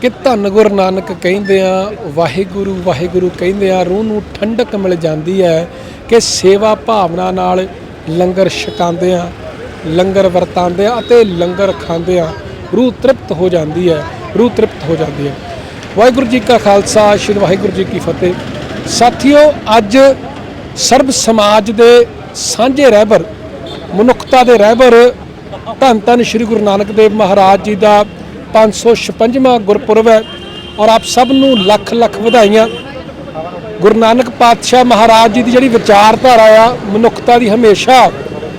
ਕਿ ਧੰਨ ਗੁਰੂ ਨਾਨਕ ਕਹਿੰਦੇ ਆ, ਵਾਹਿਗੁਰੂ ਵਾਹਿਗੁਰੂ ਕਹਿੰਦੇ ਆ, ਰੂਹ ਨੂੰ ਠੰਡਕ ਮਿਲ ਜਾਂਦੀ ਹੈ ਕਿ ਸੇਵਾ ਭਾਵਨਾ ਨਾਲ ਲੰਗਰ ਛਕਾਉਂਦੇ ਆ, ਲੰਗਰ ਵਰਤਾਉਂਦੇ ਆ ਅਤੇ ਲੰਗਰ ਖਾਂਦੇ ਆ। ਰੂਹ ਤ੍ਰਿਪਤ ਹੋ ਜਾਂਦੀ ਹੈ, ਰੂਹ ਤ੍ਰਿਪਤ ਹੋ ਜਾਂਦੀ ਹੈ। ਵਾਹਿਗੁਰੂ ਜੀ ਕਾ ਖਾਲਸਾ, ਸ੍ਰੀ ਵਾਹਿਗੁਰੂ ਜੀ ਕੀ ਫਤਿਹ। ਸਾਥੀਓ, ਅੱਜ ਸਰਬ ਸਮਾਜ ਦੇ ਸਾਂਝੇ ਰਹਿਬਰ, ਮਨੁੱਖਤਾ ਦੇ ਰਹਿਬਰ ਧੰਨ ਧੰਨ ਸ੍ਰੀ ਗੁਰੂ ਨਾਨਕ ਦੇਵ ਮਹਾਰਾਜ ਜੀ ਦਾ 556ਵਾਂ ਗੁਰਪੁਰਬ ਹੈ ਔਰ ਆਪ ਸਭ ਨੂੰ ਲੱਖ ਲੱਖ ਵਧਾਈਆਂ। ਗੁਰੂ ਨਾਨਕ ਪਾਤਸ਼ਾਹ ਮਹਾਰਾਜ ਜੀ ਦੀ ਜਿਹੜੀ ਵਿਚਾਰਧਾਰਾ ਆ, ਮਨੁੱਖਤਾ ਦੀ ਹਮੇਸ਼ਾ,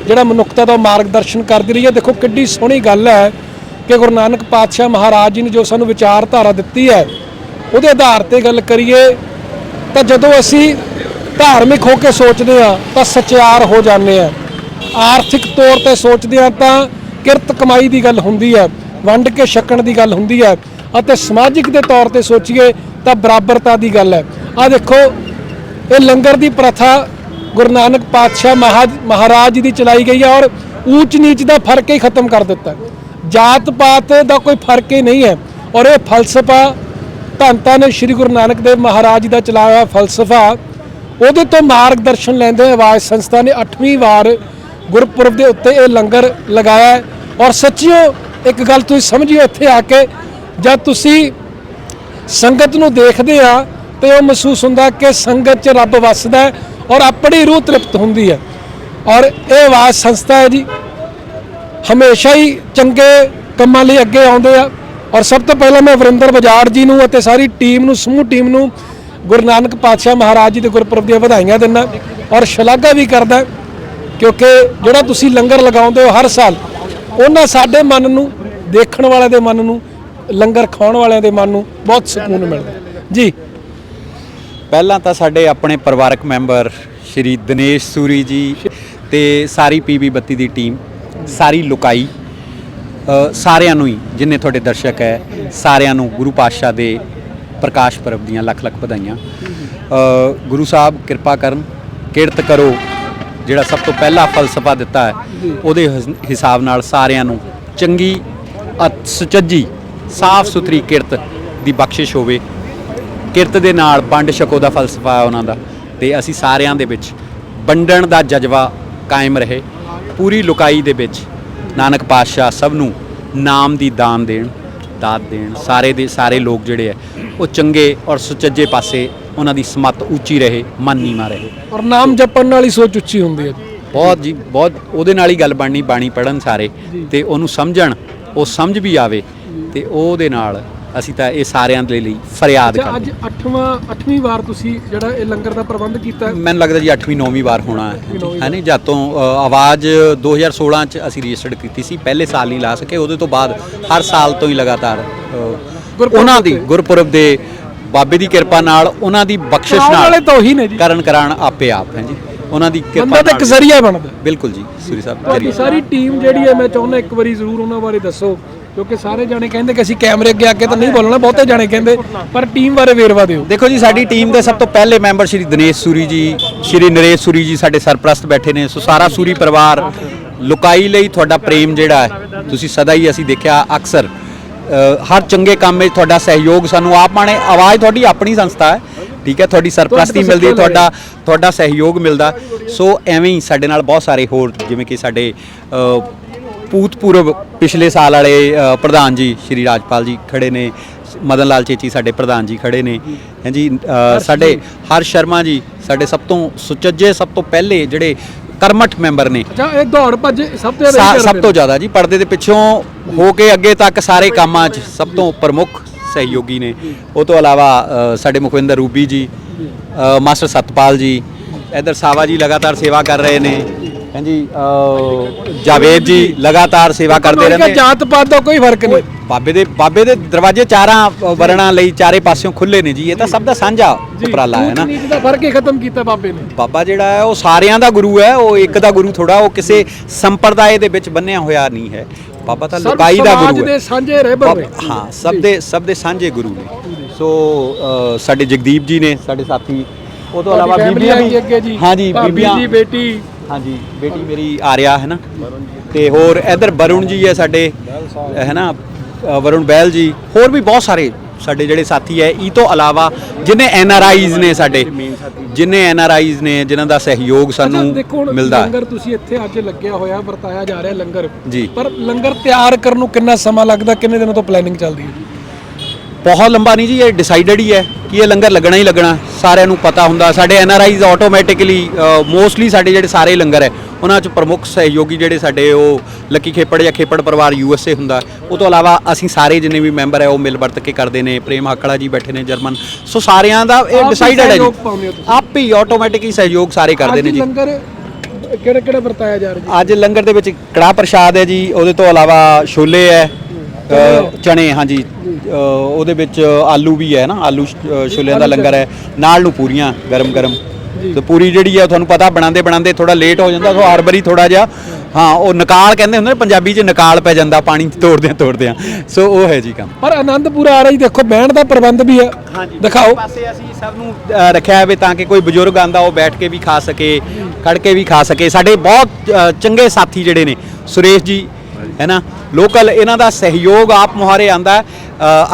ਜਿਹੜਾ ਮਨੁੱਖਤਾ ਦਾ ਮਾਰਗਦਰਸ਼ਨ ਕਰਦੀ ਰਹੀ ਹੈ। ਦੇਖੋ ਕਿੱਡੀ ਸੋਹਣੀ ਗੱਲ ਹੈ ਕਿ ਗੁਰੂ ਨਾਨਕ ਪਾਤਸ਼ਾਹ ਮਹਾਰਾਜ ਜੀ ਨੇ ਜੋ ਸਾਨੂੰ ਵਿਚਾਰਧਾਰਾ ਦਿੱਤੀ ਹੈ, ਉਹਦੇ ਆਧਾਰ ਤੇ ਗੱਲ ਕਰੀਏ ਤਾਂ ਜਦੋਂ ਅਸੀਂ ਧਾਰਮਿਕ ਹੋ ਕੇ ਸੋਚਦੇ ਆ ਤਾਂ ਸਚਿਆਰ ਹੋ ਜਾਂਦੇ ਆ ਆਰਥਿਕ ਤੌਰ ਤੇ ਸੋਚਦੇ ਆ ਤਾਂ ਕਿਰਤ ਕਮਾਈ ਦੀ ਗੱਲ ਹੁੰਦੀ ਹੈ। ਵੰਡ ਕੇ ਛਕਣ ਦੀ ਗੱਲ ਹੁੰਦੀ ਹੈ ਅਤੇ ਸਮਾਜਿਕ ਦੇ ਤੌਰ ਤੇ ਸੋਚੀਏ ਤਾਂ ਬਰਾਬਰਤਾ ਦੀ ਗੱਲ ਹੈ। ਆ ਦੇਖੋ, ਇਹ ਲੰਗਰ ਦੀ ਪ੍ਰਥਾ ਗੁਰੂ ਨਾਨਕ ਪਾਤਸ਼ਾਹ ਮਹਾ- ਮਹਾਰਾਜ ਜੀ ਦੀ ਚਲਾਈ ਗਈ ਹੈ ਔਰ ਊਚ ਨੀਚ ਦਾ ਫ਼ਰਕ ਹੀ ਖਤਮ ਕਰ ਦਿੱਤਾ ਜਾਤ ਪਾਤ ਦਾ ਕੋਈ ਫ਼ਰਕ ਹੀ ਨਹੀਂ ਹੈ ਔਰ ਇਹ ਫਲਸਫਾ ਧੰਨ ਧੰਨ ਸ੍ਰੀ ਗੁਰੂ ਨਾਨਕ ਦੇਵ ਮਹਾਰਾਜ ਜੀ ਦਾ ਚਲਾਇਆ ਹੋਇਆ ਫਲਸਫਾ, ਉਹਦੇ ਤੋਂ ਮਾਰਗਦਰਸ਼ਨ ਲੈਂਦੇ ਹੋਏ ਆਵਾਜ਼ ਸੰਸਥਾ ਨੇ 8ਵੀਂ ਵਾਰ ਗੁਰਪੁਰਬ ਦੇ ਉੱਤੇ ਇਹ ਲੰਗਰ ਲਗਾਇਆ ਔਰ ਸੱਚੀਓ ਇੱਕ ਗੱਲ ਤੁਸੀਂ ਸਮਝਿਓ ਇੱਥੇ ਆ ਕੇ, ਜਦ ਤੁਸੀਂ ਸੰਗਤ ਨੂੰ ਦੇਖਦੇ ਆ, ਤੇ ਉਹ ਮਹਿਸੂਸ ਹੁੰਦਾ ਕਿ ਸੰਗਤ 'ਚ ਰੱਬ ਵੱਸਦਾ ਹੈ ਔਰ ਆਪਣੀ ਰੂਹ ਤ੍ਰਿਪਤ ਹੁੰਦੀ ਹੈ। ਔਰ ਇਹ ਆਵਾਜ਼ ਸੰਸਥਾ ਹੈ ਜੀ। ਹਮੇਸ਼ਾ ਹੀ ਚੰਗੇ ਕੰਮਾਂ ਲਈ ਅੱਗੇ ਆਉਂਦੇ ਆ। ਔਰ ਸਭ ਤੋਂ ਪਹਿਲਾਂ ਮੈਂ ਵਰਿੰਦਰ ਬਜਾੜ ਜੀ ਨੂੰ ਅਤੇ ਸਾਰੀ ਟੀਮ ਨੂੰ, ਸਮੂਹ ਟੀਮ ਨੂੰ ਗੁਰੂ ਨਾਨਕ ਪਾਤਸ਼ਾਹ ਮਹਾਰਾਜ ਜੀ ਦੇ ਗੁਰਪੁਰਬ ਦੀਆਂ ਵਧਾਈਆਂ ਦਿੰਦਾ ਔਰ ਸ਼ਲਾਘਾ ਵੀ ਕਰਦਾ, ਕਿਉਂਕਿ ਜਿਹੜਾ ਤੁਸੀਂ ਲੰਗਰ ਲਗਾਉਂਦੇ ਹੋ ਹਰ ਸਾਲ ਉਹਨਾਂ ਸਾਡੇ ਮਨ ਨੂੰ, ਦੇਖਣ ਵਾਲਿਆਂ ਦੇ ਮਨ ਨੂੰ, ਲੰਗਰ ਖਾਣ ਵਾਲਿਆਂ ਦੇ ਮਨ ਨੂੰ ਬਹੁਤ ਸਕੂਨ ਮਿਲਦਾ। ਜੀ। ਪਹਿਲਾਂ ਤਾਂ ਸਾਡੇ ਆਪਣੇ ਪਰਿਵਾਰਕ ਮੈਂਬਰ ਸ਼੍ਰੀ ਦਿਨੇਸ਼ ਸੂਰੀ ਜੀ ਤੇ ਸਾਰੀ ਪੀਬੀ ਬੱਤੀ ਦੀ ਟੀਮ, ਸਾਰੀ ਲੁਕਾਈ ਸਾਰਿਆਂ ਨੂੰ ਹੀ, ਜਿੰਨੇ ਤੁਹਾਡੇ ਦਰਸ਼ਕ ਹੈ, ਸਾਰਿਆਂ ਨੂੰ ਗੁਰੂ ਪਾਤਸ਼ਾਹ ਦੇ ਪ੍ਰਕਾਸ਼ ਪਰਬ ਦੀਆਂ ਲੱਖ ਲੱਖ ਵਧਾਈਆਂ। ਗੁਰੂ ਸਾਹਿਬ ਕਿਰਪਾ ਕਰਨ, ਕਿਰਤ ਕਰੋ। ਜਿਹੜਾ ਸਭ ਤੋਂ ਪਹਿਲਾ ਫਲਸਫਾ ਦਿੱਤਾ ਹੈ ਉਹਦੇ ਹਿਸ- ਹਿਸਾਬ ਨਾਲ ਸਾਰਿਆਂ ਨੂੰ ਚੰਗੀ ਸੁਚੱਜੀ ਸਾਫ਼ ਸੁਥਰੀ ਕਿਰਤ ਦੀ ਬਖਸ਼ਿਸ਼ ਹੋਵੇ। ਕਿਰਤ ਦੇ ਨਾਲ ਵੰਡ ਛਕੋ ਦਾ ਫਲਸਫਾ ਹੈ ਉਹਨਾਂ ਦਾ ਤੇ ਅਸੀਂ ਸਾਰਿਆਂ ਦੇ ਵਿੱਚ ਵੰਡਣ ਦਾ ਜਜ਼ਬਾ ਕਾਇਮ ਰਹੇ। ਪੂਰੀ ਲੁਕਾਈ ਦੇ ਵਿੱਚ ਨਾਨਕ ਪਾਤਸ਼ਾਹ ਸਭ ਨੂੰ ਨਾਮ ਦੀ ਦਾਨ ਦੇਣ ਦਾਤ ਦੇਣ। ਸਾਰੇ ਦੇ ਸਾਰੇ ਲੋਕ ਜਿਹੜੇ ਹੈ ਉਹ ਚੰਗੇ ਔਰ ਸੁਚੱਜੇ ਪਾਸੇ ਉਹਨਾਂ ਦੀ ਸਮਤ ਉੱਚੀ ਰਹੇ ਮਨ ਨੀਵਾਂ ਰਹੇ। ਔਰ ਨਾਮ ਜਪਣ ਨਾਲ ਹੀ ਸੋਚ ਉੱਚੀ ਹੁੰਦੀ ਹੈ ਜੀ। ਬਹੁਤ ਜੀ ਬਹੁਤ ਉਹਦੇ ਨਾਲ ਹੀ ਗੱਲ ਬਣਨੀ ਬਾਣੀ ਪੜਨ ਸਾਰੇ। ਤੇ ਉਹਨੂੰ ਸਮਝਣ ਉਹ ਸਮਝ ਵੀ ਆਵੇ ਤੇ ਉਹਦੇ ਨਾਲ ਅਸੀਂ ਤਾਂ ਇਹ ਸਾਰਿਆਂ ਦੇ ਲਈ ਫਰਿਆਦ ਅੱਛਾ ਕਰਦੇ ਅੱਜ 8ਵਾਂ 8ਵੀਂ ਵਾਰ ਤੁਸੀਂ ਜਿਹੜਾ ਇਹ ਲੰਗਰ ਦਾ ਪ੍ਰਬੰਧ ਕੀਤਾ ਹੈ। ਮੈਨੂੰ ਲੱਗਦਾ ਜੀ 8ਵੀਂ 9ਵੀਂ ਵਾਰ ਹੋਣਾ ਹੈ। ਨੌਵੀਂ ਹੈ ਨਹੀਂ ਜਦ ਤੋਂ ਅ, ਆਵਾਜ਼ 2016 ਚ ਅਸੀਂ ਰਜਿਸਟਰਡ ਕੀਤੀ ਸੀ ਪਹਿਲੇ ਸਾਲ ਨਹੀਂ ਲਾ ਸਕੇ ਉਹਦੇ ਤੋਂ ਬਾਅਦ ਹਰ ਸਾਲ ਤੋਂ ਹੀ ਲਗਾਤਾਰ ਅ, ਗੁਰਪੁਰਬ ਉਹਨਾਂ ਦੀ। ਗੁਰਪੁਰਬ ਦੇ ਬਾਬੇ ਦੀ ਕਿਰਪਾ ਨਾਲ ਉਹਨਾਂ ਦੀ ਬਖਸ਼ਿਸ਼ ਨਾਲ ਵਾਲੇ ਤਾਂ ਉਹੀ ਨੇ ਜੀ। ਕਰਨ ਕਰਾਣ ਆਪੇ ਆਪ ਹੈ ਜੀ। ਉਹਨਾਂ ਦੀ ਬੰਦਾ ਕਿਰਪਾ ਤਾਂ ਇੱਕ ਜ਼ਰੀਆ ਬਣਦਾ। ਬਿਲਕੁਲ ਜੀ ਸੂਰੀ ਸਾਹਿਬ ਜ਼ਰੀਆ। ਸਾਰੀ ਟੀਮ ਜਿਹੜੀ ਹੈ ਮੈਂ ਚਾਹੁੰਦਾ ਇੱਕ ਵਾਰੀ ਜ਼ਰੂਰ ਉਹਨਾਂ ਬਾਰੇ ਦੱਸੋ ਕਿਉਂਕਿ ਸਾਰੇ ਜਾਣੇ ਕਹਿੰਦੇ ਕਿ ਅਸੀਂ ਕੈਮਰੇ ਅੱਗੇ ਆ ਕੇ ਤਾਂ ਨਹੀਂ ਬੋਲਣਾ ਬਹੁਤੇ ਜਾਣੇ ਕਹਿੰਦੇ ਪਰ ਟੀਮ ਬਾਰੇ ਵੇਰਵਾ ਦਿਓ। ਦੇਖੋ ਜੀ ਸਾਡੀ ਟੀਮ ਦੇ ਸਭ ਤੋਂ ਪਹਿਲੇ ਮੈਂਬਰ ਸ਼੍ਰੀ ਦਿਨੇਸ਼ ਸੂਰੀ ਜੀ ਸ਼੍ਰੀ ਨਰੇਸ਼ ਸੂਰੀ ਜੀ ਸਾਡੇ ਸਰਪ੍ਰਸਤ ਬੈਠੇ ਨੇ। ਸੋ ਸਾਰਾ ਸੂਰੀ ਪਰਿਵਾਰ ਲੁਕਾਈ ਲਈ ਤੁਹਾਡਾ ਪ੍ਰੇਮ ਜਿਹੜਾ ਹੈ ਤੁਸੀਂ ਸਦਾ ਹੀ ਅਸੀਂ ਦੇਖਿਆ ਅਕਸਰ। ਹਰ ਚੰਗੇ ਕੰਮ ਵਿੱਚ ਤੁਹਾਡਾ ਸਹਿਯੋਗ ਸਾਨੂੰ ਆਪ ਮਾਣੇ ਆਵਾਜ਼ ਤੁਹਾਡੀ ਆਪਣੀ ਸੰਸਥਾ ਹੈ। ਠੀਕ ਹੈ ਤੁਹਾਡੀ ਸਰਪ੍ਰਸਤੀ ਮਿਲਦੀ ਹੈ ਤੁਹਾਡਾ ਤੁਹਾਡਾ ਸਹਿਯੋਗ ਮਿਲਦਾ। ਸੋ ਐਵੇਂ ਹੀ ਸਾਡੇ ਨਾਲ ਬਹੁਤ ਸਾਰੇ ਹੋਰ ਜਿਵੇਂ ਕਿ ਸਾਡੇ ਅ, ਭੂਤਪੂਰਵ ਪਿਛਲੇ ਸਾਲ ਵਾਲੇ ਪ੍ਰਧਾਨ ਜੀ ਸ਼੍ਰੀ ਰਾਜਪਾਲ ਜੀ ਖੜੇ ਨੇ ਮਦਨ ਲਾਲ ਚੇਚੀ ਸਾਡੇ ਪ੍ਰਧਾਨ ਜੀ ਖੜੇ ਨੇ। ਹਾਂਜੀ ਸਾਡੇ ਹਰ ਸ਼ਰਮਾ ਜੀ ਸਾਡੇ ਸਭ ਤੋਂ ਸੁਚੱਜੇ ਸਭ ਤੋਂ ਪਹਿਲੇ ਜਿਹੜੇ ਕਰਮਠ ਮੈਂਬਰ ਨੇ। ਅੱਛਾ ਇਹ ਦੌੜ ਭੱਜ ਸਭ ਤੋਂ ਜ਼ਿਆਦਾ ਸਭ ਤੋਂ। ਜ਼ਿਆਦਾ ਜੀ ਪਰਦੇ ਦੇ ਪਿੱਛੋਂ ਹੋ ਕੇ ਅੱਗੇ ਤੱਕ ਸਾਰੇ ਕੰਮਾਂ 'ਚ ਸਭ ਤੋਂ ਪ੍ਰਮੁੱਖ ਸਹਿਯੋਗੀ ਨੇ। ਉਹ ਤੋਂ ਇਲਾਵਾ ਸਾਡੇ ਮੁਖਵਿੰਦਰ ਰੂਬੀ ਜੀ ਮਾਸਟਰ ਸਤਪਾਲ ਜੀ ਇਧਰ ਸਾਵਾ ਜੀ ਲਗਾਤਾਰ ਸੇਵਾ ਕਰ ਰਹੇ ਨੇ। ਹਾਂਜੀ ਜਾਵੇਦ ਜੀ ਲਗਾਤਾਰ ਸੇਵਾ ਕਰਦੇ ਰਹਿੰਦੇ ਜਾਤ ਪਾਤ ਦਾ ਕੋਈ ਫ਼ਰਕ ਨਹੀਂ। ਬਾਬੇ ਦੇ ਬਾਬੇ ਦੇ ਦਰਵਾਜ਼ੇ ਚਾਰਾਂ ਵਰਣਾਂ ਲਈ ਚਾਰੇ ਪਾਸਿਓਂ ਖੁੱਲੇ ਨੇ ਜੀ। ਇਹ ਤਾਂ ਸਭ ਦਾ ਸਾਂਝਾ ਉਪਰਾਲਾ ਹੈ ਨਾ। ਨੀਚ ਦਾ ਫ਼ਰਕ ਹੀ ਖਤਮ ਕੀਤਾ ਬਾਬੇ ਨੇ। ਬਾਬਾ ਜਿਹੜਾ ਹੈ ਉਹ ਸਾਰਿਆਂ ਦਾ ਗੁਰੂ ਹੈ ਉਹ ਇੱਕ ਦਾ ਗੁਰੂ ਥੋੜਾ ਉਹ ਕਿਸੇ ਸੰਪਰਦਾਇ ਦੇ ਵਿੱਚ ਬੰਨਿਆ ਹੋਇਆ ਨਹੀਂ ਹੈ। ਬਾਬਾ ਤਾਂ ਲੁਕਾਈ ਦਾ ਗੁਰੂ ਦੇ ਹੈ। ਸਾਂਝੇ ਰਹਿਬਰ ਨੇ। ਬਾਬਾ- ਹਾਂ ਸਭ ਦੇ ਸਭ ਦੇ ਸਾਂਝੇ ਗੁਰੂ ਨੇ। ਸੋ ਸਾਡੇ ਜਗਦੀਪ ਜੀ ਨੇ ਸਾਡੇ ਸਾਥੀ ਉਹ ਤੋਂ ਇਲਾਵਾ ਬੀਬੀਆਂ ਵੀ ਅੱਗੇ ਜੀ। ਬੀਬੀਆਂ ਜੀ ਬੇਟੀ। ਹਾਂਜੀ ਬੇਟੀ ਮੇਰੀ ਆਰਿਆ ਹੈ ਨਾ। ਤੇ ਹੋਰ ਇਧਰ ਵਰੁਣ ਜੀ ਹੈ ਸਾਡੇ ਹੈ ਨਾ ਵਰੁਣ ਬੈਲ ਜੀ ਹੋਰ ਵੀ ਬਹੁਤ ਸਾਰੇ ਸਾਡੇ ਜਿਹੜੇ ਸਾਥੀ ਹੈ ਇਹ ਤੋਂ ਇਲਾਵਾ ਜਿਨੇ ਐਨ ਆਰ ਆਈਜ਼ ਨੇ ਸਾਡੇ ਜਿਨੇ ਐਨ ਆਰ ਆਈਜ਼ ਨੇ ਜਿਨ੍ਹਾਂ ਦਾ ਸਹਿਯੋਗ ਸਾਨੂੰ ਮਿਲਦਾ ਲੰਗਰ ਤੁਸੀਂ ਇੱਥੇ ਅੱਜ ਲੱਗਿਆ ਹੋਇਆ ਵਰਤਾਇਆ ਜਾ ਰਿਹਾ ਲੰਗਰ। ਪਰ ਲੰਗਰ ਤਿਆਰ ਕਰਨ ਨੂੰ ਕਿੰਨਾ ਸਮਾਂ ਲੱਗਦਾ ਕਿੰਨੇ ਦਿਨਾਂ ਤੋਂ ਪਲੈਨਿੰਗ ਚੱਲਦੀ ਹੈ ਬਹੁਤ ਲੰਬਾ ਨਹੀਂ ਜੀ ਇਹ ਡਿਸਾਈਡਡ ਹੀ ਹੈ ਕਿ ਇਹ ਲੰਗਰ ਲੱਗਣਾ ਹੀ ਲੱਗਣਾ। ਸਾਰਿਆਂ ਨੂੰ ਪਤਾ ਹੁੰਦਾ। ਸਾਡੇ N R Is automatically mostly ਸਾਡੇ ਜਿਹੜੇ ਸਾਰੇ ਲੰਗਰ ਹੈ ਉਹਨਾਂ ਚ ਪ੍ਰਮੁੱਖ ਸਹਿਯੋਗੀ ਜਿਹੜੇ ਸਾਡੇ ਉਹ ਲੱਕੀ ਖੇਪੜ ਜਾਂ ਖੇਪੜ ਪਰਿਵਾਰ ਯੂ ਐਸ ਏ ਹੁੰਦਾ। ਉਹ ਤੋਂ ਇਲਾਵਾ ਅਸੀਂ ਸਾਰੇ ਜਿੰਨੇ ਵੀ ਮੈਂਬਰ ਹੈ ਉਹ ਮਿਲ ਵਰਤ ਕੇ ਕਰਦੇ ਨੇ। ਪ੍ਰੇਮ ਹਾਕੜਾ ਜੀ ਬੈਠੇ ਨੇ ਜਰਮਨ। ਸੋ ਸਾਰਿਆਂ ਦਾ ਇਹ ਡਿਸਾਈਡਡ ਹੈ ਜੀ। ਆਪ ਹੀ ਆਟੋਮੈਟਿਕਲੀ ਸਹਿਯੋਗ ਸਾਰੇ ਕਰਦੇ ਨੇ ਜੀ। ਲੰਗਰ ਕਿਹੜੇ ਕਿਹੜੇ ਵਰਤਾਇਆ ਜਾ ਰਿਹਾ ਜੀ? ਅੱਜ ਲੰਗਰ ਦੇ ਵਿੱਚ ਕੜਾਹ ਪ੍ਰਸ਼ਾਦ ਹੈ ਜੀ। ਉਹਦੇ ਤੋਂ ਇਲਾਵਾ ਛੋਲੇ ਹੈ। ਚਣੇ ਹਾਂਜੀ ਉਹਦੇ ਵਿੱਚ ਆਲੂ ਵੀ ਹੈ ਨਾ ਆਲੂ ਛੋਲਿਆਂ ਦਾ ਲੰਗਰ ਹੈ ਨਾਲ ਨੂੰ ਪੂਰੀਆਂ ਗਰਮ ਗਰਮ। ਤੇ ਪੂਰੀ ਜਿਹੜੀ ਹੈ ਤੁਹਾਨੂੰ ਪਤਾ ਬਣਾਉਂਦੇ ਬਣਾਉਂਦੇ ਥੋੜਾ ਲੇਟ ਹੋ ਜਾਂਦਾ ਸੋ ਹਰ ਵਾਰੀ ਥੋੜਾ ਜਿਹਾ ਹਾਂ ਉਹ ਨਕਾਲ ਕਹਿੰਦੇ ਹੁੰਦੇ ਨੇ ਪੰਜਾਬੀ 'ਚ ਨਕਾਲ ਪੈ ਜਾਂਦਾ ਪਾਣੀ 'ਚ ਤੋੜਦਿਆਂ ਤੋੜਦਿਆਂ। ਸੋ ਉਹ ਹੈ ਜੀ ਕੰਮ। ਪਰ ਆਨੰਦ ਪੂਰਾ ਆ ਰਿਹਾ ਦੇਖੋ ਬਹਿਣ ਦਾ ਪ੍ਰਬੰਧ ਵੀ ਹੈ। ਦਿਖਾਓ। ਪਾਸੇ ਅਸੀਂ ਸਭ ਨੂੰ ਰੱਖਿਆ ਹੋਵੇ ਤਾਂ ਕਿ ਕੋਈ ਬਜ਼ੁਰਗ ਆਂਦਾ ਉਹ ਬੈਠ ਕੇ ਵੀ ਖਾ ਸਕੇ ਖੜ ਕੇ ਵੀ ਖਾ ਸਕੇ। ਸਾਡੇ ਬਹੁਤ ਚੰਗੇ ਸਾਥੀ ਜਿਹੜੇ ਨੇ ਸੁਰੇਸ਼ ਜੀ ਹੈ ਨਾ ਲੋਕਲ ਇਹਨਾਂ ਦਾ ਸਹਿਯੋਗ ਆਪ ਮੁਹਾਰੇ ਆਂਦਾ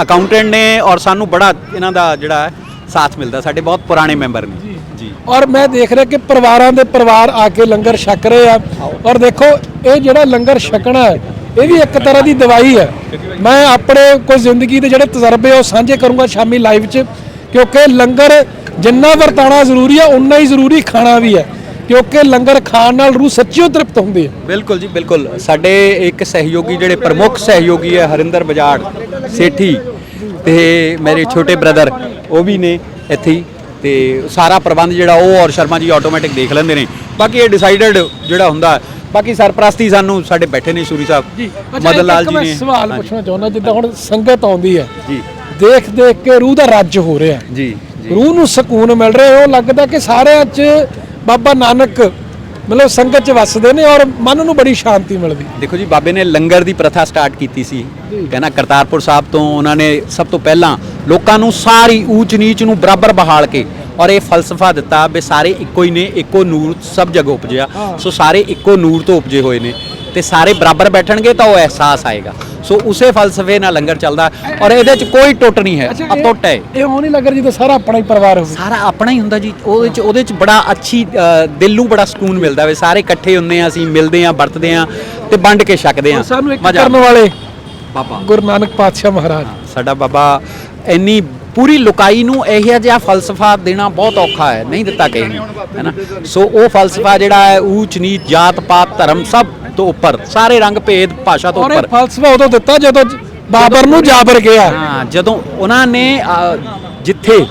ਅਕਾਊਂਟੈਂਟ ਨੇ ਔਰ ਸਾਨੂੰ ਬੜਾ ਇਹਨਾਂ ਦਾ ਜਿਹੜਾ ਹੈ ਸਾਥ ਮਿਲਦਾ ਸਾਡੇ ਬਹੁਤ ਪੁਰਾਣੇ ਮੈਂਬਰ ਨੇ। ਜੀ। ਔਰ ਮੈਂ ਦੇਖ ਰਿਹਾ ਕਿ ਪਰਿਵਾਰਾਂ ਦੇ ਪਰਿਵਾਰ ਆ ਕੇ ਲੰਗਰ ਛਕ ਰਹੇ ਆ। ਔਰ ਦੇਖੋ ਇਹ ਜਿਹੜਾ ਲੰਗਰ ਛਕਣਾ ਹੈ ਇਹ ਵੀ ਇੱਕ ਤਰ੍ਹਾਂ ਦੀ ਦਵਾਈ ਹੈ। ਮੈਂ ਆਪਣੇ ਕੋਈ ਜ਼ਿੰਦਗੀ ਦੇ ਜਿਹੜੇ ਤਜਰਬੇ ਉਹ ਸਾਂਝੇ ਕਰੂੰਗਾ ਸ਼ਾਮੀ ਲਾਈਵ 'ਚ। ਕਿਉਂਕਿ ਲੰਗਰ ਜਿੰਨਾ ਵਰਤਾਣਾ ਜ਼ਰੂਰੀ ਹੈ ਉਨਾ ਹੀ ਜ਼ਰੂਰੀ ਖਾਣਾ ਵੀ ਹੈ। ਕਿਉਂਕਿ ਲੰਗਰ ਖਾਣ ਨਾਲ ਰੂਹ ਸੱਚੀਓ ਤ੍ਰਿਪਤ ਹੁੰਦੀ ਹੈ। ਬਿਲਕੁਲ ਜੀ ਬਿਲਕੁਲ। ਸਾਡੇ ਇੱਕ ਸਹਿਯੋਗੀ ਜਿਹੜੇ ਪ੍ਰਮੁੱਖ ਸਹਿਯੋਗੀ ਹੈ ਹਰਿੰਦਰ ਬਜਾੜ ਸੇਠੀ ਤੇ ਮੇਰੇ ਛੋਟੇ ਬ੍ਰਦਰ ਉਹ ਵੀ ਨੇ ਇੱਥੇ ਹੀ। ਤੇ ਸਾਰਾ ਪ੍ਰਬੰਧ ਜਿਹੜਾ ਉਹ ਔਰ ਸ਼ਰਮਾ ਜੀ ਆਟੋਮੈਟਿਕ ਦੇਖ ਲੈਂਦੇ ਨੇ। ਬਾਕੀ ਇਹ ਡਿਸਾਈਡਡ ਜਿਹੜਾ ਹੁੰਦਾ। ਬਾਕੀ ਸਰਪ੍ਰਸਤੀ ਸਾਨੂੰ ਸਾਡੇ ਬੈਠੇ ਨੇ ਸ਼ੂਰੀ ਸਾਹਿਬ। ਮਦਨ ਲਾਲ ਜੀ ਮੈਂ ਨੇ। ਸਵਾਲ। ਪੁੱਛਣਾ ਚਾਹੁੰਦਾ ਜਿੱਦਾਂ ਹੁਣ ਸੰਗਤ ਆਉਂਦੀ ਹੈ ਜੀ। ਦੇਖ ਦੇਖ ਕੇ ਰੂਹ ਦਾ ਰੱਜ ਹੋ ਰਿਹਾ। ਜੀ। ਰੂਹ ਨੂੰ ਸਕੂਨ ਮਿਲ ਰਿਹਾ ਉਹ ਲੱਗਦਾ ਕਿ ਸਾਰਿਆਂ 'ਚ ਬਾਬਾ ਨਾਨਕ ਮਤਲਬ ਸੰਗਤ 'ਚ ਵੱਸਦੇ ਨੇ ਔਰ ਮਨ ਨੂੰ ਬੜੀ ਸ਼ਾਂਤੀ ਮਿਲਦੀ। ਦੇਖੋ ਜੀ ਬਾਬੇ ਨੇ ਲੰਗਰ ਦੀ ਪ੍ਰਥਾ ਸਟਾਰਟ ਕੀਤੀ ਸੀ। ਕਹਿੰਦਾ ਕਰਤਾਰਪੁਰ ਸਾਹਿਬ ਤੋਂ ਉਹਨਾਂ ਨੇ ਸਭ ਤੋਂ ਪਹਿਲਾਂ ਲੋਕਾਂ ਨੂੰ ਸਾਰੀ ਊਚ ਨੀਚ ਨੂੰ ਬਰਾਬਰ ਬਹਾਲ ਕੇ ਔਰ ਇਹ ਫਲਸਫਾ ਦਿੱਤਾ ਵੀ ਸਾਰੇ ਇੱਕੋ ਹੀ ਨੇ ਇੱਕੋ ਨੂਰ ਸਭ ਜਗ੍ਹਾ ਉਪਜਿਆ। ਸੋ ਸਾਰੇ ਇੱਕੋ ਨੂਰ ਤੋਂ ਉਪਜੇ ਹੋਏ ਨੇ ਤੇ ਸਾਰੇ ਬਰਾਬਰ ਬੈਠਣਗੇ ਤਾਂ ਉਹ ਅਹਿਸਾਸ ਆਏਗਾ। ਸੋ ਉਸੇ ਫਲਸਫੇ ਨਾਲ ਲੰਗਰ ਚੱਲਦਾ ਔਰ ਇਹਦੇ 'ਚ ਕੋਈ ਟੁੱਟ ਨਹੀਂ ਹੈ ਅਟੁੱਟ ਹੈ। ਇਹ ਉਹ ਨਹੀਂ ਲੱਗ ਰਿਹਾ ਜਿੱਦਾਂ ਸਾਰਾ ਆਪਣਾ ਹੀ ਪਰਿਵਾਰ ਹੋਵੇ। ਸਾਰਾ ਆਪਣਾ ਹੀ ਹੁੰਦਾ ਜੀ ਉਹਦੇ ਚ ਉਹਦੇ ਚ ਬੜਾ ਅੱਛੀ ਦਿਲ ਨੂੰ ਬੜਾ ਸਕੂਨ ਮਿਲਦਾ ਵੇ। ਸਾਰੇ ਇਕੱਠੇ ਹੁੰਨੇ ਆ ਅਸੀਂ ਮਿਲਦੇ ਆ ਵਰਤਦੇ ਆ ਤੇ ਵੰਡ ਕੇ ਛਕਦੇ ਆ ਸਾਨੂੰ ਇੱਕ ਕਰਨ ਵਾਲੇ ਬਾਬਾ। ਗੁਰੂ ਨਾਨਕ ਪਾਤਸ਼ਾਹ ਮਹਾਰਾਜ। ਸਾਡਾ ਬਾਬਾ ਇੰਨੀ ਪੂਰੀ ਲੁਕਾਈ ਨੂੰ ਇਹੋ ਜਿਹਾ ਫਲਸਫਾ ਦੇਣਾ ਬਹੁਤ ਔਖਾ ਹੈ ਨਹੀਂ ਦਿੱਤਾ ਕਿਸੇ ਨੇ ਹੈਨਾ ਸੋ ਉਹ ਫਲਸਫਾ ਜਿਹੜਾ ਹੈ ਊਚ ਨੀਚ ਜਾਤ ਪਾਤ ਧਰਮ ਸਭ ਤੋਂ ਉੱਪਰ ਸਾਰੇ ਰੰਗ ਭੇਦ ਭਾਸ਼ਾ ਤੋਂ ਔਰ ਇਹ ਉੱਪਰ। ਫਲਸਫਾ ਉਦੋਂ ਦਿੱਤਾ ਜਦੋਂ ਬਾਬਰ ਨੂੰ ਜਾਬਰ ਗਿਆ। ਹਾਂ ਜਦੋਂ ਉਹਨਾਂ ਨੇ ਅ, ਜਿੱਥੇ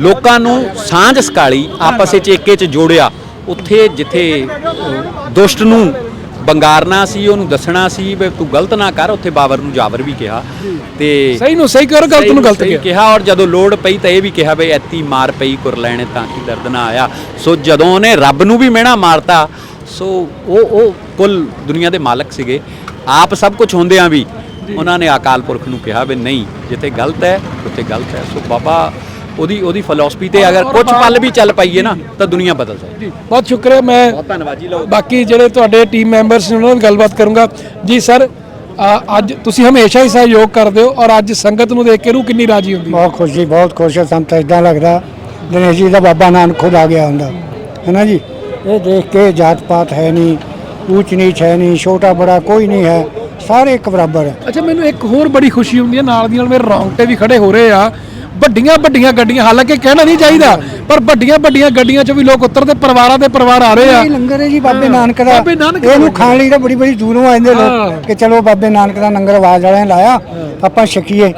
ਲੋਕਾਂ ਨੂੰ ਸਾਂਝ ਸਕਾਲੀ ਆਪਸ ਵਿੱਚ ਏਕੇ ਚ ਜੋੜਿਆ ਉੱਥੇ ਜਿੱਥੇ ਅ, ਦੁਸ਼ਟ ਨੂੰ ਬੰਗਾਰਨਾ ਸੀ ਉਹਨੂੰ ਦੱਸਣਾ ਸੀ ਵੀ ਤੂੰ ਗਲਤ ਨਾ ਕਰ ਉੱਥੇ ਬਾਬਰ ਨੂੰ ਜਾਬਰ ਵੀ ਕਿਹਾ। ਤੇ ਸਹੀ ਨੂੰ ਸਹੀ ਕਰੋ ਗਲਤ ਨੂੰ ਗਲਤ ਸਹੀ ਕਿਹਾ। ਔਰ ਜਦੋਂ ਲੋੜ ਪਈ ਤਾਂ ਇਹ ਵੀ ਕਿਹਾ ਬਈ ਐਤੀ ਮਾਰ ਪਈ ਕੁਰ ਲੈਣੇ ਤਾਂ ਕਿ ਦਰਦ ਨਾ ਆਇਆ। ਸੋ ਜਦੋਂ ਉਹਨੇ ਰੱਬ ਨੂੰ ਵੀ ਮਿਹਣਾ ਮਾਰਤਾ ਸੋ ਉਹ ਉਹ ਕੁੱਲ ਦੁਨੀਆ ਦੇ ਮਾਲਕ ਸੀਗੇ। ਆਪ ਸਭ ਕੁਝ ਹੁੰਦਿਆਂ ਵੀ ਉਹਨਾਂ ਨੇ ਅਕਾਲ ਪੁਰਖ ਨੂੰ ਕਿਹਾ ਵੀ ਨਹੀਂ ਜਿੱਥੇ ਗਲਤ ਹੈ ਉੱਥੇ ਗਲਤ ਹੈ। ਸੋ ਬਾਬਾ ਉਹਦੀ ਉਹਦੀ ਫਿਲਾਸਫੀ ਤੇ ਅਗਰ ਕੁਝ ਪਲ ਵੀ ਚੱਲ ਪਾਈਏ ਨਾ ਤਾਂ ਦੁਨੀਆ ਬਦਲ ਸਕਦੀ ਜੀ ਬਹੁਤ ਸ਼ੁਕਰੀਆ ਮੈਂ ਬਹੁਤ ਧੰਨਵਾਦ ਜੀ ਲਓ ਬਾਕੀ ਜਿਹੜੇ ਤੁਹਾਡੇ ਟੀਮ ਮੈਂਬਰਸ ਨੇ ਉਹਨਾਂ ਨਾਲ ਗੱਲਬਾਤ ਕਰੂੰਗਾ। ਜੀ ਸਰ ਅੱਜ ਤੁਸੀਂ ਹਮੇਸ਼ਾ ਹੀ ਸਹਿਯੋਗ ਕਰਦੇ ਹੋ ਔਰ ਅੱਜ ਸੰਗਤ ਨੂੰ ਦੇਖ ਕੇ ਰੂਹ ਕਿੰਨੀ ਰਾਜੀ ਹੁੰਦੀ ਬਹੁਤ ਖੁਸ਼ੀ ਬਹੁਤ ਖੁਸ਼ ਹੈ ਸਾਨੂੰ ਤਾਂ ਇਦਾਂ ਲੱਗਦਾ ਦਿਨੇਸ਼ ਜੀ ਦਾ ਬਾਬਾ ਨਾਨਕ ਖੁਦ ਆ ਗਿਆ ਹੁੰਦਾ। ਹੈ ਨਾ ਜੀ? ਇਹ ਦੇਖ ਕੇ ਜਾਤ ਪਾਤ ਹੈ ਨਹੀਂ ਊਚ ਨੀਚ ਹੈ ਨਹੀਂ ਛੋਟਾ ਬੜਾ ਕੋਈ ਨਹੀਂ ਹੈ। ਸਾਰੇ ਇੱਕ ਬਰਾਬਰ ਹੈ। ਅੱਛਾ ਮੈਨੂੰ ਇੱਕ ਹੋਰ ਬੜੀ ਖੁਸ਼ੀ ਹੁੰਦੀ ਹੈ। ਨਾਲ ਦੀ ਨਾਲ ਮੇਰੇ ਰੌਂਗਟੇ ਵੀ ਖੜੇ ਹੋ ਰਹੇ ਆ। ਵੱਡੀਆਂ ਵੱਡੀਆਂ ਗੱਡੀਆਂ ਹਾਲਾਂਕਿ ਕਹਿਣਾ ਨਹੀਂ ਚਾਹੀਦਾ ਪਰ ਵੱਡੀਆਂ ਵੱਡੀਆਂ ਗੱਡੀਆਂ 'ਚ ਵੀ ਲੋਕ ਉਤਰਦੇ ਪਰਿਵਾਰਾਂ ਦੇ ਪਰਿਵਾਰ ਆ ਰਹੇ ਆ। ਇਹ ਲੰਗਰ ਹੈ ਜੀ ਬਾਬੇ ਨਾਨਕ ਦਾ। ਬਾਬੇ ਨਾਨਕ ਦਾ ਇਹਨੂੰ। ਖਾਣ ਲਈ ਤਾਂ ਬੜੀ ਬੜੀ ਦੂਰੋਂ ਆਉਂਦੇ ਹਾਂ। ਲੋਕ ਕਿ ਚਲੋ ਬਾਬੇ ਨਾਨਕ ਦਾ ਲੰਗਰ ਆਵਾਜ਼ ਵਾਲਿਆਂ ਨੇ ਲਾਇਆ। ਆਪਾਂ ਛਕੀਏ।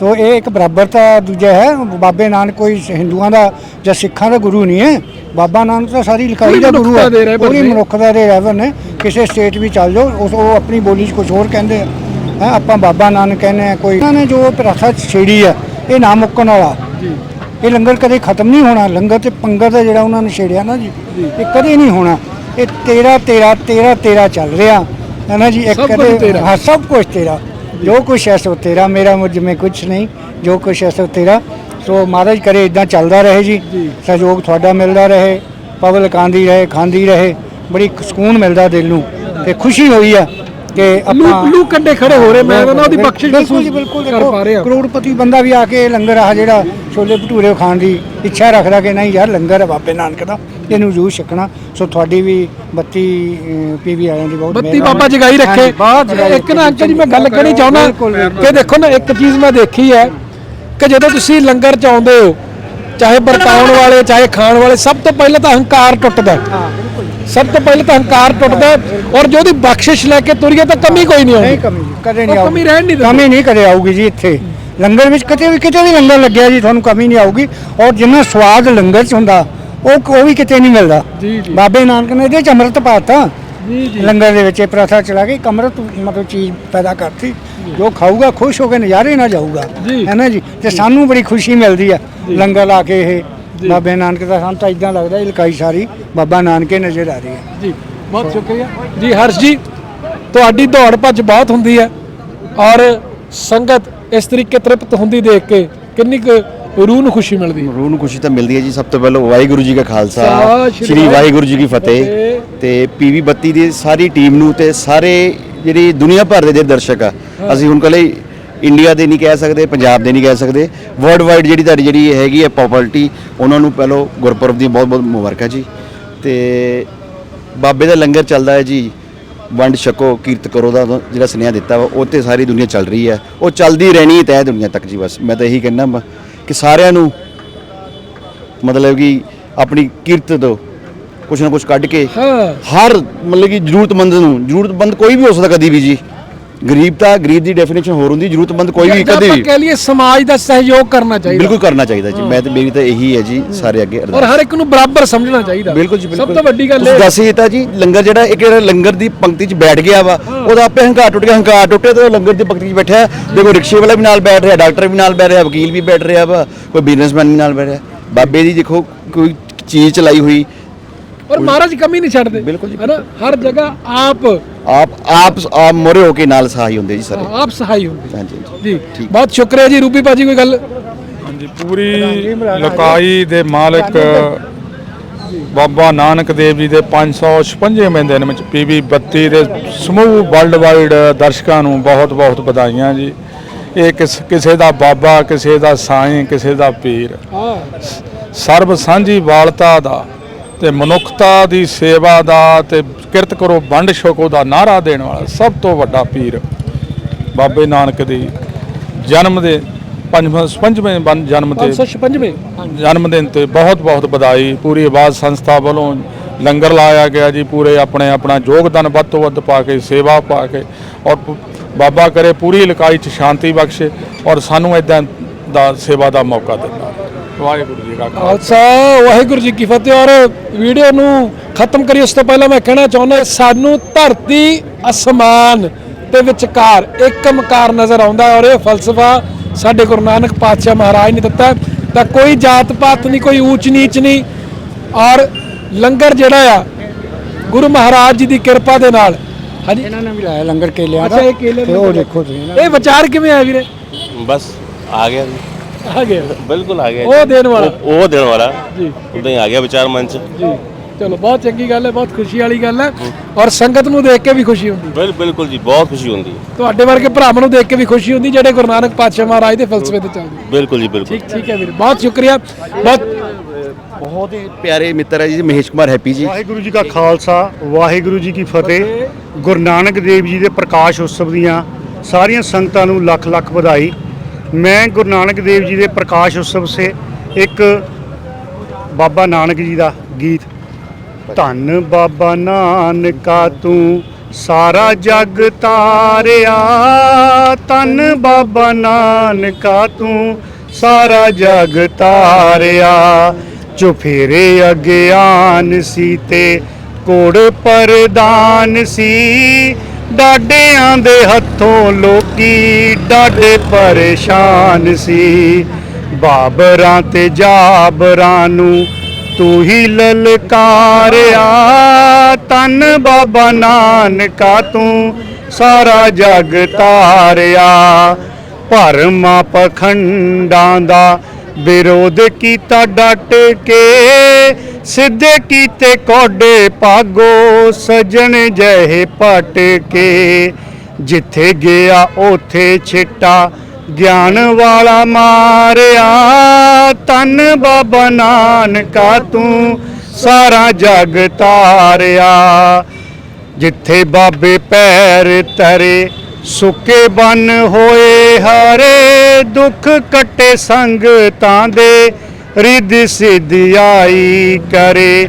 ਤੋ ਇਹ ਇੱਕ ਬਰਾਬਰਤਾ ਦੂਜਾ ਹੈ। ਬਾਬੇ ਨਾਨਕ ਕੋਈ ਹਿੰਦੂਆਂ ਦਾ ਜਾਂ ਸਿੱਖਾਂ ਦਾ ਗੁਰੂ ਨਹੀਂ ਹੈ। ਬਾਬਾ ਨਾਨਕ ਤਾਂ ਸਾਰੀ ਲਿਖਾਈ ਪੂਰੀ ਦਾ ਗੁਰੂ ਮਨੁੱਖਤਾ ਹੈ। ਦੇ ਰਹਿਬਰ ਪੂਰੀ। ਮਨੁੱਖਤਾ ਦੇ ਰਹਿਬਰ ਨੇ। ਕਿਸੇ ਸਟੇਟ ਵੀ ਚੱਲ ਜਾਓ ਉਸ ਉਹ ਆਪਣੀ ਬੋਲੀ 'ਚ ਕੁਝ ਹੋਰ ਕਹਿੰਦੇ ਆ। ਹੈਂ, ਆਪਾਂ ਬਾਬਾ ਨਾਨਕ ਕਹਿੰਦੇ ਆ ਕੋਈ। ਇਹਨਾਂ ਨੇ ਜੋ ਪ੍ਰਥਾ ਛੇੜੀ ਆ ਇਹ ਨਾ ਮੁੱਕਣ ਵਾਲਾ। ਇਹ ਲੰਗਰ ਕਦੇ ਖਤਮ ਨਹੀਂ ਹੋਣਾ। ਲੰਗਰ ਤੇ ਪੰਗਰ ਦਾ ਜਿਹੜਾ ਉਹਨਾਂ ਨੇ ਛੇੜਿਆ ਨਾ ਜੀ ਇਹ ਕਦੇ ਨਹੀਂ ਹੋਣਾ। ਇਹ 13 13 13 13 ਚੱਲ ਰਿਹਾ। ਹੈ ਨਾ ਜੀ? ਇੱਕ ਕਦੇ। ਹਾਂ ਸਭ ਕੁਝ ਤੇਰਾ। ਜੋ। ਕੁਛ ਹੈ ਸੋ ਤੇਰਾ। ਮੇਰਾ ਮੁਝ में ਕੁਛ ਨਹੀਂ। ਜੋ ਕੁਛ ਹੈ ਸੋ ਤੇਰਾ। ਸੋ ਮਹਾਰਾਜ ਕਰੇ ਇਦਾਂ ਚੱਲਦਾ ਰਹੇ ਜੀ। ਸਹਿਯੋਗ ਤੁਹਾਡਾ ਮਿਲਦਾ ਰਹੇ। ਪਬਲਿਕ ਆਂਦੀ ਰਹੇ ਖਾਂਦੀ ਰਹੇ। ਬੜੀ ਸਕੂਨ ਮਿਲਦਾ ਦਿਲ ਨੂੰ ਤੇ ਖੁਸ਼ੀ ਹੋਈ ਆ ਕਿ ਆਪਾਂ ਲੂ ਕੰਡੇ ਖੜੇ ਹੋ ਰਹੇ ਮੈਂ ਕਹਿੰਦਾ ਉਹਦੀ ਬਖਸ਼ਿਸ਼ ਬਿਲਕੁਲ ਬਿਲਕੁਲ ਦੇਖੋ ਕਰੋੜਪਤੀ ਬੰਦਾ ਵੀ ਆ ਕੇ ਲੰਗਰ ਆ ਜਿਹੜਾ ਛੋਲੇ ਭਟੂਰੇ ਖਾਣ ਦੀ ਇੱਛਾ ਰੱਖਦਾ ਕਿ ਨਹੀਂ ਯਾਰ ਲੰਗਰ ਹੈ ਬਾਬੇ ਨਾਨਕ ਦਾ ਇਹਨੂੰ ਜ਼ਰੂਰ ਛਕਣਾ ਸੋ ਤੁਹਾਡੀ ਵੀ 32 ਪੀਵੀ ਆਇਆਂ ਦੀ ਬਹੁਤ ਬੱਤੀ ਮਿਹਰਬਾਨੀ। ਬਾਬਾ ਜਗਾਈ ਰੱਖੇ ਇੱਕ ਨਾ ਅੰਕਲ ਜੀ ਮੈਂ ਗੱਲ ਕਹਿਣੀ ਚਾਹੁੰਦਾ। ਕਿ ਦੇਖੋ ਨਾ ਇੱਕ ਚੀਜ਼ ਮੈਂ ਦੇਖੀ ਹੈ ਕਿ ਜਦੋਂ ਤੁਸੀਂ ਲੰਗਰ ਚ ਆਉਂਦੇ ਹੋ ਚਾਹੇ ਵਰਤਾਉਣ ਵਾਲੇ ਚਾਹੇ ਖਾਣ ਵਾਲੇ ਸਭ ਤੋਂ ਪਹਿਲਾਂ ਤਾਂ ਹੰਕਾਰ ਟੁੱਟਦਾ। ਹਾਂ ਬਿਲਕੁਲ ਸਭ ਤੋਂ ਪਹਿਲਾਂ ਤਾਂ ਹੰਕਾਰ ਟੁੱਟਦਾ ਹੈ ਔਰ ਜੋ ਉਹਦੀ ਬਖਸ਼ਿਸ਼ ਲੈ ਕੇ ਤੁਰੀਏ ਤਾਂ ਕਮੀ ਕੋਈ ਨਹੀਂ ਨਹੀਂ ਆਉਂਦੀ ਕਮੀ ਜੀ, ਕਦੇ ਨਹੀਂ ਉਹ ਆਊਗੀ। ਕਮੀ ਰਹਿਣ ਨਹੀਂ ਦਿੰਦੇ। ਕਮੀ ਨਹੀਂ ਕਦੇ ਆਊਗੀ ਜੀ ਇੱਥੇ। ਲੰਗਰ ਵਿੱਚ ਕਿਤੇ ਵੀ ਕਿਤੇ ਵੀ ਲੰਗਰ ਲੱਗਿਆ ਜੀ ਤੁਹਾਨੂੰ ਕਮੀ ਨਹੀਂ ਆਊਗੀ। ਔਰ ਜਿੰਨਾ ਸਵਾਦ ਲੰਗਰ 'ਚ ਹੁੰਦਾ ਉਹ ਉਹ ਵੀ ਕਿਤੇ ਨਹੀਂ ਮਿਲਦਾ। ਜੀ, ਜੀ। ਬਾਬੇ ਨਾਨਕ ਨੇ ਇਹਦੇ 'ਚ ਅੰਮ੍ਰਿਤ ਪਾਤਾ। ਜੀ ਜੀ। ਲੰਗਰ ਦੇ ਵਿੱਚ ਇਹ ਪ੍ਰਥਾ ਚਲਾ ਕੇ ਇੱਕ ਅੰਮ੍ਰਿਤ ਮਤਲਬ ਚੀਜ਼ ਪੈਦਾ ਕਰਤੀ। ਜੋ। ਖਾਊਗਾ ਖੁਸ਼ ਹੋ ਕੇ ਨਜ਼ਾਰੇ ਨਾਲ ਜਾਊਗਾ। ਜੀ। ਹੈ ਨਾ ਜੀ? ਤੇ ਸਾਨੂੰ ਬੜੀ ਖੁਸ਼ੀ ਮਿਲਦੀ ਆ ਲੰਗਰ ਲਾ ਕੇ ਇਹ। ਬਾਬੇ ਨਾਨਕ ਦਾ ਸਾਨੂੰ ਤਾਂ ਇਦਾਂ ਲੱਗਦਾ ਇਹ ਲਕਾਈ ਸਾਰੀ ਬਾਬਾ ਨਾਨਕੇ ਨਜ਼ਰ ਆ ਰਹੀ ਹੈ। ਜੀ ਬਹੁਤ ਸ਼ੁਕਰੀਆ। ਜੀ ਹਰਸ਼ ਜੀ ਤੁਹਾਡੀ ਦੌੜ ਭੱਜ ਬਹੁਤ ਹੁੰਦੀ ਹੈ ਔਰ ਸੰਗਤ ਇਸ ਤਰੀਕੇ ਤ੍ਰਿਪਤ ਹੁੰਦੀ ਦੇਖ ਕੇ ਕਿੰਨੀ ਕੁ ਰੂਹ ਨੂੰ ਖੁਸ਼ੀ ਮਿਲਦੀ ਹੈ। ਰੂਹ ਨੂੰ ਖੁਸ਼ੀ ਤਾਂ ਮਿਲਦੀ ਹੈ ਜੀ ਸਭ ਤੋਂ ਪਹਿਲਾਂ ਵਾਹਿਗੁਰੂ ਜੀ ਕਾ ਖਾਲਸਾ ਸ਼੍ਰੀ ਵਾਹਿਗੁਰੂ ਜੀ ਕੀ ਫਤਿਹ। ਤੇ ਪੀਵੀ 32 ਦੀ ਸਾਰੀ ਟੀਮ ਨੂੰ ਤੇ ਸਾਰੇ ਜਿਹੜੀ ਦੁਨੀਆ ਭਰ ਦੇ ਦਰਸ਼ਕ ਆ ਅਸੀਂ ਹੁਣ ਕੱਲੇ ਇੰਡੀਆ ਦੇ ਨਹੀਂ ਕਹਿ ਸਕਦੇ ਪੰਜਾਬ ਦੇ ਨਹੀਂ ਕਹਿ ਸਕਦੇ। ਵਰਲਡ ਵਾਈਡ ਜਿਹੜੀ ਤੁਹਾਡੀ ਜਿਹੜੀ ਹੈਗੀ ਹੈ ਪੋਪੁਲੈਰਿਟੀ ਉਹਨਾਂ ਨੂੰ ਪਹਿਲਾਂ ਗੁਰਪੁਰਬ ਦੀਆਂ ਬਹੁਤ ਬਹੁਤ ਮੁਬਾਰਕਾਂ ਜੀ। ਤੇ ਬਾਬੇ ਦਾ ਲੰਗਰ ਚੱਲਦਾ ਹੈ ਜੀ। ਵੰਡ ਛਕੋ ਕੀਰਤ ਕਰੋ ਦਾ ਜਿਹੜਾ ਸੁਨੇਹਾ ਦਿੱਤਾ ਵਾ ਉਹ ਤੇ ਸਾਰੀ ਦੁਨੀਆ ਚੱਲ ਰਹੀ ਹੈ। ਉਹ ਚੱਲਦੀ ਰਹਿਣੀ ਹੈ ਤੈ ਦੁਨੀਆ ਤੱਕ ਜੀ ਬਸ। ਮੈਂ ਤਾਂ ਇਹੀ ਕਹਿੰਦਾ ਕਿ ਸਾਰਿਆਂ ਨੂੰ ਮਤਲਬ ਕਿ ਆਪਣੀ ਕਿਰਤ ਤੋਂ ਕੁਛ ਨਾ ਕੁਛ ਕੱਢ ਕੇ ਹਰ ਮਤਲਬ ਕਿ ਜ਼ਰੂਰਤਮੰਦ ਨੂੰ ਜ਼ਰੂਰਤਮੰਦ ਕੋਈ ਵੀ ਹੋ ਸਕਦਾ ਕਦੀ ਵੀ ਜੀ। ਗਰੀਬ ਤਾਂ ਗਰੀਬ ਦੀ ਡੈਫੀਨੇਸ਼ਨ ਹੋਰ ਹੁੰਦੀ ਜ਼ਰੂਰਤਮੰਦ ਕੋਈ ਵੀ ਕਦੇ ਵੀ ਕਹਿ ਲਈਏ ਸਮਾਜ ਦਾ ਸਹਿਯੋਗ ਕਰਨਾ ਚਾਹੀਦਾ। ਬਿਲਕੁਲ ਕਰਨਾ ਚਾਹੀਦਾ ਜੀ। ਮੈਂ ਤੇ ਮੇਰੀ ਤਾਂ ਇਹੀ ਹੈ ਜੀ ਸਾਰੇ ਅੱਗੇ ਔਰ ਅਰਦਾਸ ਹਰ ਇੱਕ ਨੂੰ ਬਰਾਬਰ ਸਮਝਣਾ ਚਾਹੀਦਾ। ਬਿਲਕੁਲ ਜੀ ਬਿਲਕੁਲ। ਸਭ ਤੋਂ ਵੱਡੀ ਗੱਲ ਤੁਸੀਂ ਇਹ ਦੱਸ ਹੀ ਦਿੱਤਾ ਜੀ ਲੰਗਰ ਜਿਹੜਾ ਇੱਕ ਜਿਹੜਾ ਲੰਗਰ ਦੀ ਪੰਕਤੀ 'ਚ ਬੈਠ ਗਿਆ ਵਾ ਉਹਦਾ ਆਪੇ ਹੰਕਾਰ ਟੁੱਟ ਗਿਆ ਹੰਕਾਰ ਟੁੱਟੇ ਤੇ ਉਹ ਲੰਗਰ ਦੀ ਪੰਕਤੀ 'ਚ ਬੈਠਾ ਹੈ। ਦੇਖੋ ਰਿਕਸ਼ੇ ਵਾਲਾ ਵੀ ਨਾਲ ਬੈਠ ਰਿਹਾ ਡਾਕਟਰ ਵੀ ਨਾਲ ਬੈਠ ਰਿਹਾ ਵਕੀਲ ਵੀ ਬੈਠ ਰਿਹਾ ਵਾ ਕੋਈ ਬਿਜ਼ਨਸਮੈਨ ਵੀ ਨਾਲ ਬੈਠ ਰਿਹਾ। ਬਾਬੇ ਦੀ ਦੇਖੋ ਕੋਈ ਚੀਜ਼ ਚਲਾਈ ਹੋਈ ਔਰ ਮਹਾਰਾਜ ਕਮੀ ਨਹੀਂ ਛੱਡਦੇ ਬਿਲਕੁਲ ਜੀ, ਹੈ ਨਾ? ਹਰ ਜਗ੍ਹਾ ਆਪ ਆਪ ਆਪ ਆਪ ਮੋਰੇ ਹੋ ਕੇ ਨਾਲ ਸਹਾਈ ਹੁੰਦੇ ਜੀ ਸਾਰੇ। ਆਪ ਸਹਾਈ ਹੁੰਦੇ। ਹਾਂਜੀ ਜੀ ਬਹੁਤ ਸ਼ੁਕਰੀਆ ਜੀ। ਰੂਬੀ ਭਾਜੀ ਕੋਈ ਗੱਲ? ਹਾਂਜੀ ਪੂਰੀ ਲਕਾਈ ਦੇ ਮਾਲਕ ਬਾਬਾ ਨਾਨਕ ਦੇਵ ਜੀ ਦੇ 556ਵੇਂ ਦਿਨ ਵਿੱਚ ਪੀਵੀ 32 ਦੇ ਸਮੂਹ ਵਰਲਡ ਵਾਈਡ ਦਰਸ਼ਕਾਂ ਨੂੰ ਬਹੁਤ ਬਹੁਤ ਵਧਾਈਆਂ ਜੀ। ਇਹ ਕਿਸ ਕਿਸੇ ਦਾ ਬਾਬਾ ਕਿਸੇ ਦਾ ਸਾਈਂ ਕਿਸੇ ਦਾ ਪੀਰ। ਹਾਂ। ਸਰਬ ਸਾਂਝੀ ਵਾਲਤਾ ਦਾ ਤੇ ਮਨੁੱਖਤਾ ਦੀ ਸੇਵਾ ਦਾ ਤੇ ਕਿਰਤ ਕਰੋ ਵੰਡ ਛਕੋ ਦਾ ਨਾਰਾ ਦੇਣ ਵਾਲਾ ਸਭ ਤੋਂ ਵੱਡਾ ਪੀਰ ਬਾਬੇ ਨਾਨਕ ਦੀ ਜਨਮ ਦੇ ਪੰਜਵੇਂ ਪੰਜਵੇਂ ਬਨ- ਜਨਮ ਦੇ 556ਵੇਂ ਜਨਮ ਦਿਨ ਤੇ ਬਹੁਤ ਬਹੁਤ ਵਧਾਈ। ਪੂਰੀ ਆਵਾਜ਼ ਸੰਸਥਾ ਵੱਲੋਂ ਲੰਗਰ ਲਾਇਆ ਗਿਆ ਜੀ ਪੂਰੇ ਆਪਣੇ ਆਪਣਾ ਯੋਗਦਾਨ ਵੱਧ ਤੋਂ ਵੱਧ ਪਾ ਕੇ ਸੇਵਾ ਪਾ ਕੇ ਔਰ ਬਾਬਾ ਕਰੇ ਪੂਰੀ ਇਲਾਕਾਈ ਚ ਸ਼ਾਂਤੀ ਬਖਸ਼ੇ ਔਰ ਸਾਨੂੰ ਇਦਾਂ ਦਾ ਸੇਵਾ ਦਾ ਮੌਕਾ ਦਿੰਦਾ। ਵਾਹਿਗੁਰੂ ਜੀ ਕਾ ਖਾਲਸਾ। ਵਾਹਿਗੁਰੂ ਜੀ ਕੀ ਫਤਿਹ। ਔਰ ਵੀਡੀਓ ਨੂੰ ਖਤਮ ਕਰੀ ਉਸ ਤੋਂ ਪਹਿਲਾਂ ਮੈਂ ਕਹਿਣਾ ਚਾਹੁੰਦਾ ਸਾਨੂੰ ਧਰਤੀ ਅਸਮਾਨ ਦੇ ਵਿਚਕਾਰ ਇੱਕ ਮਕਾਰ ਨਜ਼ਰ ਆਉਂਦਾ ਔਰ ਇਹ ਫਲਸਫਾ ਸਾਡੇ ਗੁਰੂ ਨਾਨਕ ਪਾਤਸ਼ਾਹ ਮਹਾਰਾਜ ਨੇ ਦਿੱਤਾ ਤਾਂ ਕੋਈ ਜਾਤ ਪਾਤ ਨਹੀਂ ਕੋਈ ਊਚ ਨੀਚ ਨਹੀਂ। ਔਰ ਲੰਗਰ ਜਿਹੜਾ ਆ ਗੁਰੂ ਮਹਾਰਾਜ ਜੀ ਦੀ ਕਿਰਪਾ ਦੇ ਨਾਲ। ਹਾਂਜੀ। ਇਹਨਾਂ ਨੇ ਵੀ ਲਾਇਆ ਲੰਗਰ ਕੇਲਿਆਂ ਦਾ। ਅੱਛਾ, ਇਹ ਕੇਲੇ ਤੇ ਉਹ ਦੇਖੋ ਤੁਸੀਂ। ਇਹ ਵਿਚਾਰ ਕਿਵੇਂ ਆਇਆ ਵੀਰੇ? ਬਸ ਆ ਗਿਆ ਜੀ। ਆ ਗਿਆ ਬਿਲਕੁਲ ਆ ਗਿਆ ਉਹ ਦੇਣ ਵਾਲਾ। ਉਹ- ਉਹ ਦੇਣ ਵਾਲਾ। ਜੀ। ਉਦਾਂ ਹੀ ਆ ਗਿਆ ਵਿਚਾਰ ਮਨ ਚ। ਜੀ। ਚਲੋ ਬਹੁਤ ਚੰਗੀ ਗੱਲ ਹੈ ਬਹੁਤ ਖੁਸ਼ੀ ਵਾਲੀ ਗੱਲ ਹੈ। ਔਰ ਸੰਗਤ ਨੂੰ ਦੇਖ ਕੇ ਵੀ ਖੁਸ਼ੀ ਹੁੰਦੀ ਹੈ। ਬਿਲ ਬਿਲਕੁਲ ਜੀ ਬਹੁਤ ਖੁਸ਼ੀ ਹੁੰਦੀ ਹੈ। ਤੁਹਾਡੇ ਵਰਗੇ ਭਰਾਵਾਂ ਨੂੰ ਦੇਖ ਕੇ ਵੀ ਖੁਸ਼ੀ ਹੁੰਦੀ ਜਿਹੜੇ ਗੁਰੂ ਨਾਨਕ ਪਾਤਸ਼ਾਹ ਮਹਾਰਾਜ ਦੇ ਫਲਸਫੇ ਤੇ ਚੱਲਦੇ ਬਿਲਕੁਲ ਜੀ ਬਿਲਕੁਲ। ਠੀਕ ਠੀਕ ਹੈ ਵੀਰੇ ਬਹੁਤ ਸ਼ੁਕਰੀਆ। ਬਹੁਤ ਬਹੁਤ ਹੀ ਪਿਆਰੇ ਮਿੱਤਰ ਹੈ ਜੀ ਮਹੇਸ਼ ਕੁਮਾਰ ਹੈਪੀ ਜੀ। ਵਾਹਿਗੁਰੂ ਜੀ ਕਾ ਖਾਲਸਾ ਵਾਹਿਗੁਰੂ ਜੀ ਕੀ ਫਤਿਹ। ਗੁਰੂ ਨਾਨਕ ਦੇਵ ਜੀ ਦੇ ਪ੍ਰਕਾਸ਼ ਉਤਸਵ ਦੀਆਂ ਸਾਰੀਆਂ ਸੰਗਤਾਂ ਨੂੰ ਲੱਖ ਲੱਖ ਵਧਾਈ। ਮੈਂ ਗੁਰੂ ਨਾਨਕ ਦੇਵ ਜੀ ਦੇ ਪ੍ਰਕਾਸ਼ ਉਤਸਵ ਸੇ ਇੱਕ ਬਾਬਾ ਨਾਨਕ ਜੀ ਦਾ ਗੀਤ ਧੰਨ ਬਾਬਾ ਨਾਨਕਾ ਤੂੰ ਸਾਰਾ ਜਗ ਤਾਰਿਆ। ਧੰਨ ਬਾਬਾ ਨਾਨਕਾ ਤੂੰ ਸਾਰਾ ਜਗ ਤਾਰਿਆ। ਚੁਫੇਰੇ ਅਗਿਆਨ ਸੀ ਤੇ ਕੋੜ ਪਰਦਾਨ ਸੀ ਡਾਡਿਆਂ ਦੇ ਹੱਥੋਂ ਲੋਕੀ ਡਾਡੇ ਪਰੇਸ਼ਾਨ ਸੀ। ਬਾਬਰਾਂ ਤੇ ਜਾਬਰਾਂ ਨੂੰ ਤੂੰ ਹੀ ਲਲਕਾਰਿਆ। ਤਨ ਬਾਬਾ ਨਾਨਕਾ ਤੂੰ ਸਾਰਾ ਜਗ ਤਾਰਿਆ। ਭਰਮਾਂ ਪਖੰਡਾਂ ਦਾ ਵਿਰੋਧ ਕੀਤਾ ਡਟ ਕੇ। ਸਿੱਧੇ ਕੀਤੇ ਕੋਡੇ ਪਾਗੋ ਸਜਣ ਜਹੇ ਪਟ ਕੇ ਜਿੱਥੇ ਗਿਆ, ਉਥੇ ਛਿੱਟਾ, ਗਿਆਨ ਵਾਲਾ ਮਾਰਿਆ। ਤਨ ਬਾਬਾ ਨਾਨਕਾ, ਤੂੰ ਸਾਰਾ ਜਗ ਤਾਰਿਆ। ਜਿੱਥੇ ਬਾਬੇ ਪੈਰ ਤਰੇ ਸੁੱਕੇ ਬਨ ਹੋਏ, ਹਰੇ ਦੁੱਖ ਕੱਟੇ ਸੰਗ ਤਾਂ ਦੇ। ਰਿੱਧ ਸਿੱਧ ਆਈ ਕਰੇ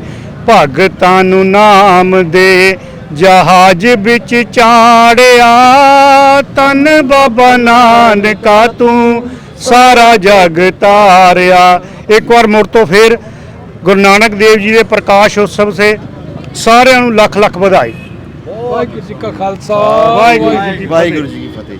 ਭਗਤਾਂ ਨੂੰ ਨਾਮ ਦੇ ਜਹਾਜ਼ ਵਿੱਚ ਚਾੜਿਆ। ਤਨ ਬਾਬਾ ਨਾਨਕਾ ਤੂੰ ਸਾਰਾ ਜਗ ਤਾਰਿਆ। ਇੱਕ ਵਾਰ ਮੁੜ ਤੋਂ ਫੇਰ ਗੁਰੂ ਨਾਨਕ ਦੇਵ ਜੀ ਦੇ ਪ੍ਰਕਾਸ਼ ਉਤਸਵ ਸੇ ਸਾਰਿਆਂ ਨੂੰ ਲੱਖ ਲੱਖ ਵਧਾਈ। ਵਾਹਿਗੁਰੂ ਜੀ ਕਾ ਖਾਲਸਾ ਵਾਹਿਗੁਰੂ ਜੀ ਕੀ ਫਤਿਹ ਵਾਹਿਗੁਰੂ ਜੀ ਕੀ ਫਤਿਹ।